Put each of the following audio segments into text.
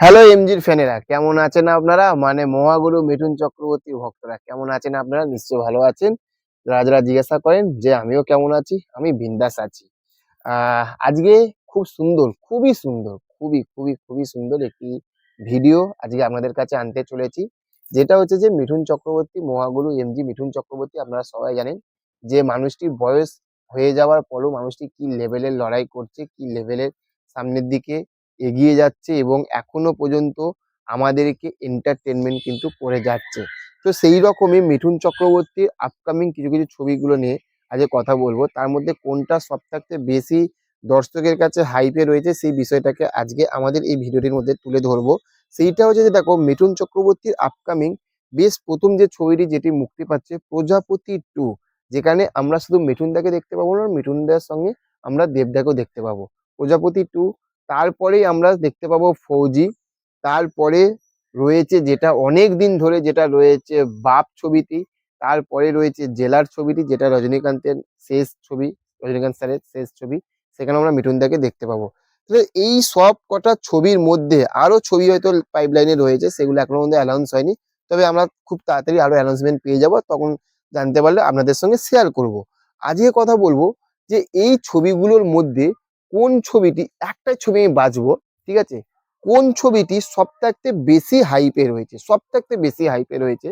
Hello এমজির ফ্যানেরা, কেমন আছেন আপনারা? মানে মহাগুরু মিঠুন চক্রবর্তী ভক্তরা, কেমন আছেন আপনারা? নিশ্চয়ই ভালো আছেন। যারা জিজ্ঞাসা করেন যে, আমিও কেমন আছি? আমি বিন্দাস আছি। আজকে খুব সুন্দর, খুবই সুন্দর, খুবই খুবই খুবই সুন্দর একটি ভিডিও আজকে আপনাদের কাছে আনতে চলেছি। যেটা হচ্ছে যে, মিঠুন চক্রবর্তী, মহাগুরু এমজি মিঠুন চক্রবর্তী, আপনারা সবাই জানেন যে, মানুষটির বয়স হয়ে যাওয়ার পরও মানুষটি কি লেভেলের লড়াই করছে, কি লেভেলের সামনের দিকে এগিয়ে যাচ্ছে এবং এখনও পর্যন্ত আমাদেরকে এন্টারটেনমেন্ট কিন্তু করে যাচ্ছে। তো সেই রকমই মিঠুন চক্রবর্তীর আপকামিং কিছু কিছু ছবিগুলো নিয়ে আজকে কথা বলব। তার মধ্যে কোনটা সব থাকতে বেশি দর্শকের কাছে হাইপে রয়েছে সেই বিষয়টাকে আজকে আমাদের এই ভিডিওটির মধ্যে তুলে ধরবো। সেইটা হচ্ছে যে দেখো, মিঠুন চক্রবর্তীর আপকামিং বেশ প্রথম যে ছবিটি যেটি মুক্তি পাচ্ছে, প্রজাপতি টু যেখানে আমরা শুধু মিঠুনদাকে দেখতে পাবো না, মিঠুনদার সঙ্গে আমরা দেবদাকেও দেখতে পাবো। প্রজাপতি টু তারপরেই আমরা দেখতে পাবো ফৌজি। তারপরে রয়েছে যেটা অনেক দিন ধরে যেটা রয়েছে বাপ ছবিটি, তারপরে রয়েছে জেলার ছবিটি যেটা রজনীকান্তের শেষ ছবি, রজনীকান্ত স্যারের শেষ ছবি, সেখানে আমরা মিঠুনদাকে দেখতে পাবো। তো এই সব কটা ছবির মধ্যে আরও ছবি হয়তো পাইপলাইনে রয়েছে, সেগুলো এখনও মধ্যে অ্যানাউন্স হয়নি। তবে আমরা খুব তাড়াতাড়ি আরও অ্যানাউন্সমেন্ট পেয়ে যাব, তখন জানতে পারলে আপনাদের সঙ্গে শেয়ার করব। আজকে কথা বলব যে এই ছবিগুলোর মধ্যে কোন ছবিটি একটা ছবি আমি বাঁচবো ঠিক আছে? কোন ছবিটি সব থাকতে বেশি হাইপে রয়েছে সব থাকতে বেশি হাইপে রয়েছে,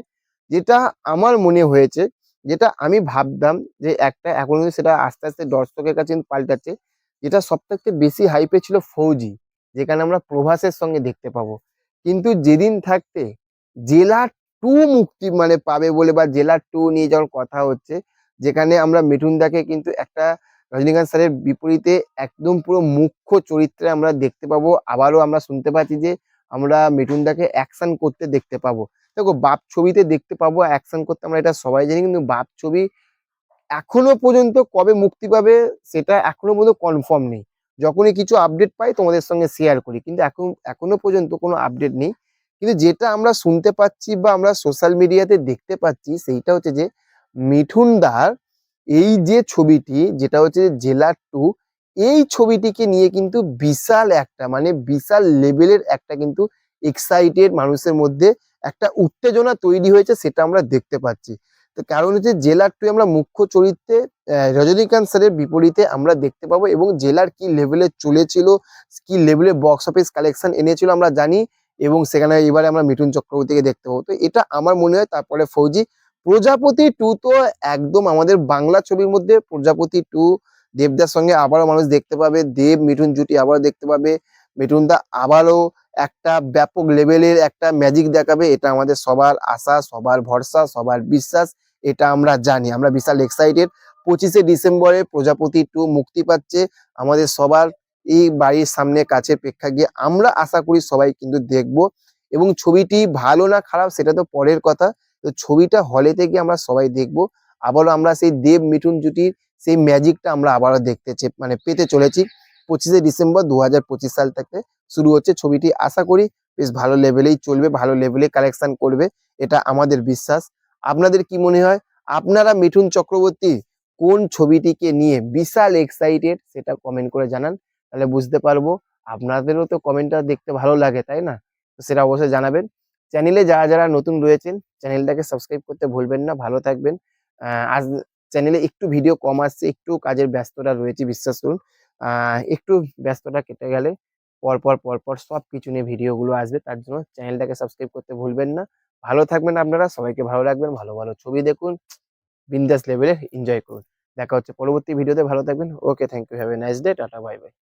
যেটা আমার মনে হয়েছে, যেটা আমি ভাবতাম যে একটা এখন সেটা আস্তে আস্তে দর্শকের কাছে পাল্টাচ্ছে, যেটা সব থাকতে বেশি হাইপে ছিল ফৌজি, যেখানে আমরা প্রভাসের সঙ্গে দেখতে পাবো। কিন্তু যেদিন থাকতে জেলা টু মুক্তি মানে পাবে বলে বা জেলা টু নিয়ে যখন কথা হচ্ছে, যেখানে আমরা মিঠুনদাকে কিন্তু একটা রজনীকান্ত স্যারের বিপরীতে একদম পুরো মুখ্য চরিত্রে আমরা দেখতে পাবো। আবারও আমরা শুনতে পাচ্ছি যে আমরা মিঠুনদাকে অ্যাকশন করতে দেখতে পাবো। দেখো, বাপ ছবিতে দেখতে পাবো অ্যাকশন করতে আমরা এটা সবাই জানি, কিন্তু বাপ ছবি এখনও পর্যন্ত কবে মুক্তি পাবে সেটা এখনও পর্যন্ত কনফার্ম নেই। যখনই কিছু আপডেট পাই তোমাদের সঙ্গে শেয়ার করি, কিন্তু এখন, এখনও পর্যন্ত কোনো আপডেট নেই। কিন্তু যেটা আমরা শুনতে পাচ্ছি বা আমরা সোশ্যাল মিডিয়াতে দেখতে পাচ্ছি, সেইটা হচ্ছে যে মিঠুনদার এই যে ছবিটি, যেটা হচ্ছে জেলা টু এই ছবিটিকে নিয়ে কিন্তু বিশাল একটা মানে বিশাল লেভেলের একটা কিন্তু এক্সাইটেড মানুষের মধ্যে একটা উত্তেজনা তৈরি হয়েছে সেটা আমরা দেখতে পাচ্ছি। তো কারণ হচ্ছে জেলার টু আমরা মুখ্য চরিত্রে রজনীকান্ত স্যারের বিপরীতে আমরা দেখতে পাবো এবং জেলার কি লেভেলে চলেছিল, কি লেভেলে বক্স অফিস কালেকশন এনেছিল আমরা জানি এবং সেখানে এবারে আমরা মিঠুন চক্রবর্তীকে দেখতে পাবো। তো এটা আমার মনে হয় তারপরে ফৌজি প্রজাপতি টু তো একদম আমাদের বাংলা ছবির মধ্যে প্রজাপতি টু, দেবদার সঙ্গে আবারও মানুষ দেখতে পাবে, দেব মিঠুন জুটি আবারও দেখতে পাবে মিঠুন দা আবারও একটা ব্যাপক লেভেলের একটা ম্যাজিক দেখাবে, এটা আমাদের সবার আশা, সবার ভরসা, সবার বিশ্বাস, এটা আমরা জানি। আমরা বিশাল এক্সাইটেড পঁচিশে ডিসেম্বরে প্রজাপতি টু মুক্তি পাচ্ছে আমাদের সবার এই বাড়ির সামনে কাছে প্রেক্ষা গিয়ে আমরা আশা করি সবাই কিন্তু দেখব। এবং ছবিটি ভালো না খারাপ সেটা তো পরের কথা। তো ছবিটা হলে থেকে আমরা সবাই দেখব। আবারও আমরা সেই দেব মিঠুন জুটির সেই ম্যাজিকটা আমরা আবারও দেখতে মানে পেতে চলেছি। পঁচিশে ডিসেম্বর দু হাজার পঁচিশ সাল থেকে শুরু হচ্ছে ছবিটি। আশা করি বেশ ভালো লেভেলেই চলবে, ভালো লেভেলে কালেকশন করবে, এটা আমাদের বিশ্বাস। আপনাদের কি মনে হয়, আপনারা মিঠুন চক্রবর্তী কোন ছবিটিকে নিয়ে বিশাল এক্সাইটেড সেটা কমেন্ট করে জানান, তাহলে বুঝতে পারব। আপনাদেরও তো কমেন্টটা দেখতে ভালো লাগে, তাই না? সেটা অবশ্যই জানাবেন। চ্যানেলে যারা যারা নতুন রয়েছেন চ্যানেলটাকে সাবস্ক্রাইব করতে ভুলবেন না, ভালো থাকবেন। আজ চ্যানেলে একটু ভিডিও কম আসছে, একটু কাজের ব্যস্ততা রয়েছে, বিশ্বাস করুন। একটু ব্যস্ততা কেটে গেলে পরপর পরপর সব কিছু নিয়ে ভিডিওগুলো আসবে, তার জন্য চ্যানেলটাকে সাবস্ক্রাইব করতে ভুলবেন না। ভালো থাকবেন আপনারা, সবাইকে ভালো রাখবেন, ভালো ভালো ছবি দেখুন, বিন্দাস লেভেলে এনজয় করুন। দেখা হচ্ছে পরবর্তী ভিডিওতে ভালো থাকবেন। Okay thank you have a nice day tata bye bye